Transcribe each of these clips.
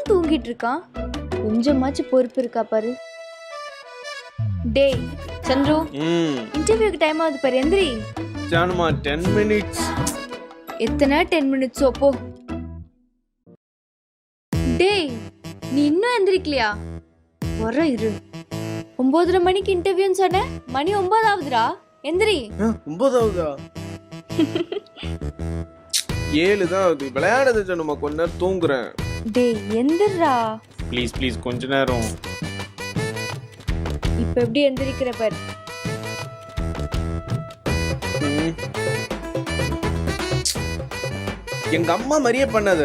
இன்னும் தூங்கிட்டு இருக்கான் கொஞ்சமாச்சும் பொறுப்பு இருக்கா பாரு. டேய் சந்துரு. இன்டர்வியூக்கு டைம் ஆகுது பாரு எந்திரி. ஜானுமா டென் மினிட்ஸ் எத்தனை? டென் மினிட்ஸ் போ. டேய் நீ இன்னும் எந்திரிக்கலையா? வர இரு. ஒன்பதரை மணிக்கு இன்டர்வியூன்னு சொன்ன மணி ஒன்பதாவதுடா எந்திரி. ஒன்பதாவதா ஏழு தான் ஆகுது. விளையாடுது ஜானுமா கொஞ்ச நேரம் தூங்குறேன். டேய் எந்திரா ப்ளீஸ் ப்ளீஸ் கொஞ்ச நேரம். இப்ப எப்படி எந்திரிக்கிற பாரு. எங்க அம்மா மாதிரியே பண்ணாத.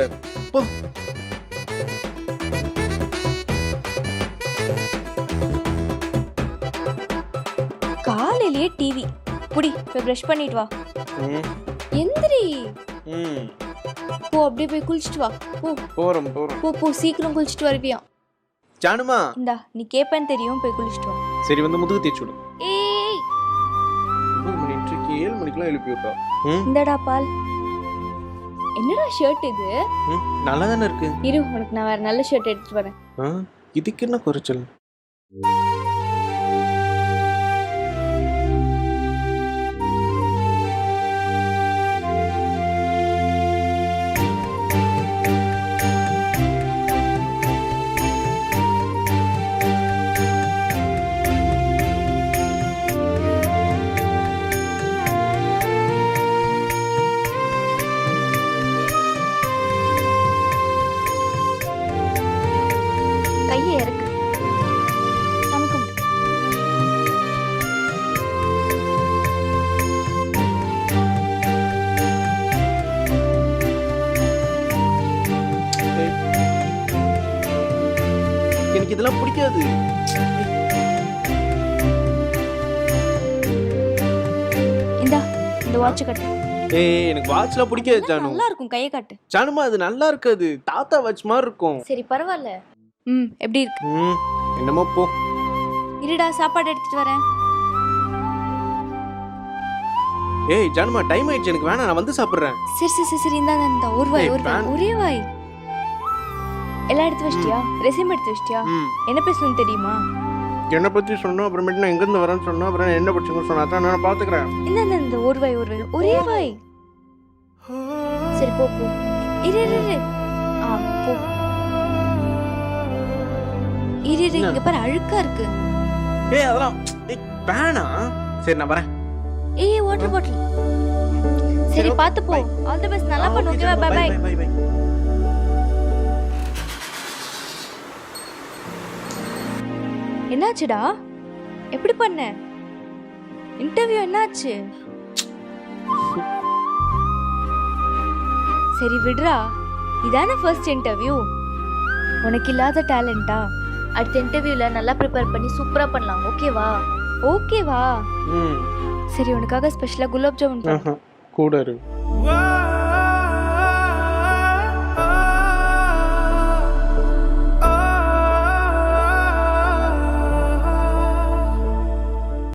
போ. காலையிலேயே டிவி புடி போய் ப்ரஷ் பண்ணிட்டு வா. ம், எந்திரி. ம். போ அப்படியே போய் குளிச்சிட்டு வா. போ. போறோம் போறோம். போ போ சீக்கிரம் குளிச்சிட்டு வருவியா? ஜானுமா. இந்தா நீ கேப்பேன்னு தெரியும் போய் குளிச்சிட்டு வா. சரி வந்து முதுகு தேய்ச்சி விடு. ஏய். ஒன்பது மணி இன்றைக்கு ஏழு மணிக்கெல்லாம் எழுப்பி விட்டா ம்? இந்தடா பால். என்னடா ஷர்ட் இது? ம், நல்லா தானே இருக்கு. இரு உனக்கு நான் வேற நல்ல ஷர்ட் எடுத்துட்டு வரேன். ஆ, இதுக்கு என்ன குறைச்சல்? கையை இறக்கு நமக்கு ஏய். எனக்கு இதெல்லாம் பிடிக்காது. இந்தா இந்த வாட்ச் கட்டு. ஏய் எனக்கு வாட்ச்லாம் பிடிக்காது ஜானு. நல்லா இருக்கும் கையை காட்டு. ஜானுமா அது நல்லா இருக்காது. தாத்தா வாட்ச் மாதிரி இருக்கும். சரி பரவாயில்ல. ம் எப்படி இருக்கு? ம் என்னமோ போ. இருடா சாப்பாடு எடுத்துட்டு வரேன். ஏய் ஜானுமா டைம் ஆயிடுச்சு. எனக்கு வேணாம் நான் வந்து சாப்பிடுறேன். சரி சரி சரி சரி இந்தா இந்த. ஒரு வாய் ஏய், ஒரு வாய். ஒரே வாய். எல்லாம் எடுத்து வச்சிட்டியா? ரெசிம் எடுத்து வச்சிட்டியா? ம். என்ன பேசணும்னு தெரியுமா? என்னை பத்தி சொன்னோம் அப்புறமேட்டு நான் எங்கேருந்து வரேன்னு சொன்னோம் அப்புறம் என்ன படிச்சுங்க சொன்னா அதான் நான் பாத்துக்கிறேன் இந்த இந்த இந்த. ஒரு வாய் ஒரு வாய். ஒரே வாய். சரி போ போ. இரு இரு இரு. ஆ போ. இரு இரு? இங்க பாரு அழுக்கா இருக்கு. ஏய் அதெல்லாம் ஏய், வேணாம் சரி நான் வரேன். ஏய் வாட்டர் பாட்டில் சரி சரி, பாத்து போ. ஆல் தி பெஸ்ட் நல்லா பண்ணு okay, ஓகேவா. Bye bye. என்னாச்சுடா? எப்படி பண்ண? இன்டர்வியூ என்னாச்சு? சரி விடுறா. இதானே ஃபர்ஸ்ட் இன்டர்வியூ உனக்கு இல்லாத டேலண்டா அடுத்த இன்டர்வியூல நல்லா ப்ரிப்பேர் பண்ணி சூப்பரா பண்ணலாம். ஓகேவா ஓகேவா சரி உனக்காக ஸ்பெஷலா குலாப் ஜாமுன் கூட இருக்கு